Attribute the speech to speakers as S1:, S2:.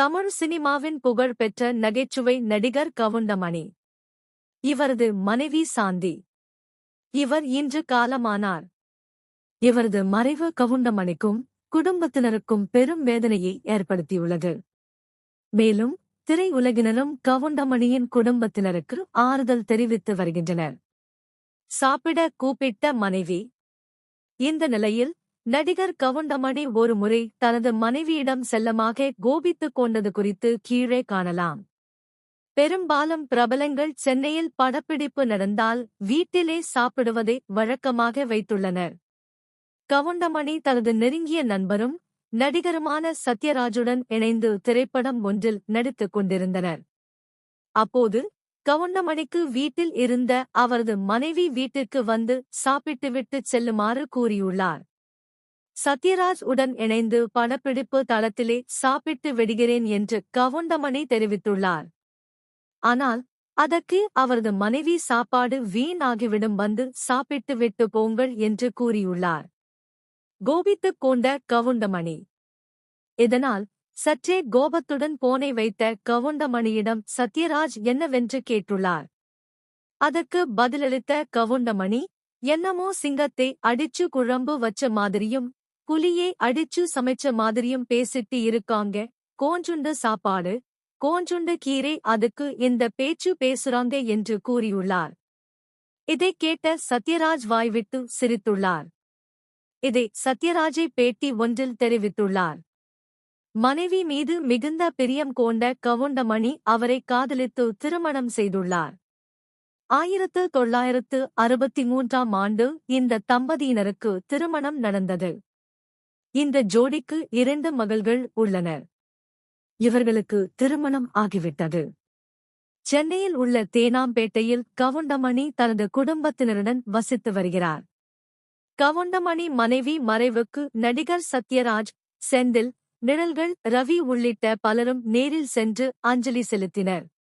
S1: தமிழ் சினிமாவின் புகழ்பெற்ற நகைச்சுவை நடிகர் கவுண்டமணி. இவரது மனைவி சாந்தி. இவர் இன்று காலமானார். இவரது மறைவு கவுண்டமணிக்கும் குடும்பத்தினருக்கும் பெரும் வேதனையை ஏற்படுத்தியுள்ளது. மேலும் திரையுலகினரும் கவுண்டமணியின் குடும்பத்தினருக்கு ஆறுதல் தெரிவித்து வருகின்றனர். சாப்பிட கூப்பிட்ட மனைவி. இந்த நிலையில் நடிகர் கவுண்டமணி ஒருமுறை தனது மனைவியிடம் செல்லமாக கோபித்துக் கொண்டது குறித்து கீழே காணலாம். பெரும்பாலும் பிரபலங்கள் சென்னையில் படப்பிடிப்பு நடந்தால் வீட்டிலே சாப்பிடுவதை வழக்கமாக வைத்துள்ளனர். கவுண்டமணி தனது நெருங்கிய நண்பரும் நடிகருமான சத்யராஜுடன் இணைந்து திரைப்படம் ஒன்றில் நடித்துக் கொண்டிருந்தனர். அப்போது கவுண்டமணிக்கு வீட்டில் இருந்த அவரது மனைவி வீட்டிற்கு வந்து சாப்பிட்டுவிட்டு செல்லுமாறு கூறியுள்ளார். சத்யராஜ் உடன் இணைந்து படப்பிடிப்பு தளத்திலே சாப்பிட்டு விடுகிறேன் என்று கவுண்டமணி தெரிவித்துள்ளார். ஆனால் அதற்கு அவரது மனைவி சாப்பாடு வீணாகிவிடும் வந்து சாப்பிட்டு விட்டு போங்கள் என்று கூறியுள்ளார். கோபித்துக் கொண்ட கவுண்டமணி. இதனால் சற்றே கோபத்துடன் போனை வைத்த கவுண்டமணியிடம் சத்யராஜ் என்னவென்று கேட்டுள்ளார். அதற்கு பதிலளித்த கவுண்டமணி என்னமோ சிங்கத்தை அடிச்சு குழம்பு வச்ச மாதிரியும் புலியே அடிச்சு சமைச்ச மாதிரியும் பேசிட்டு இருக்காங்க. கோஞ்சுண்டு சாப்பாடு கோஞ்சுண்டு கீரை அதுக்கு இந்த பேச்சு பேசுறாங்க என்று கூறியுள்ளார். இதை கேட்ட சத்யராஜ் வாய்விட்டு சிரித்துள்ளார். இதை சத்யராஜை பேட்டி ஒன்றில் தெரிவித்துள்ளார். மனைவி மீது மிகுந்த பிரியம் கொண்ட கவுண்டமணி அவரை காதலித்து திருமணம் செய்துள்ளார். ஆயிரத்து தொள்ளாயிரத்து அறுபத்தி மூன்றாம் ஆண்டு இந்த தம்பதியினருக்கு திருமணம் நடந்தது. இந்த ஜோடிக்கு இரண்டு மகள்கள் உள்ளனர். இவர்களுக்கு திருமணம் ஆகிவிட்டது. சென்னையில் உள்ள தேனாம்பேட்டையில் கவுண்டமணி தனது குடும்பத்தினருடன் வசித்து வருகிறார். கவுண்டமணி மனைவி மறைவுக்கு நடிகர் சத்யராஜ் செந்தில் நிழல்கள் ரவி உள்ளிட்ட பலரும் நேரில் சென்று அஞ்சலி செலுத்தினர்.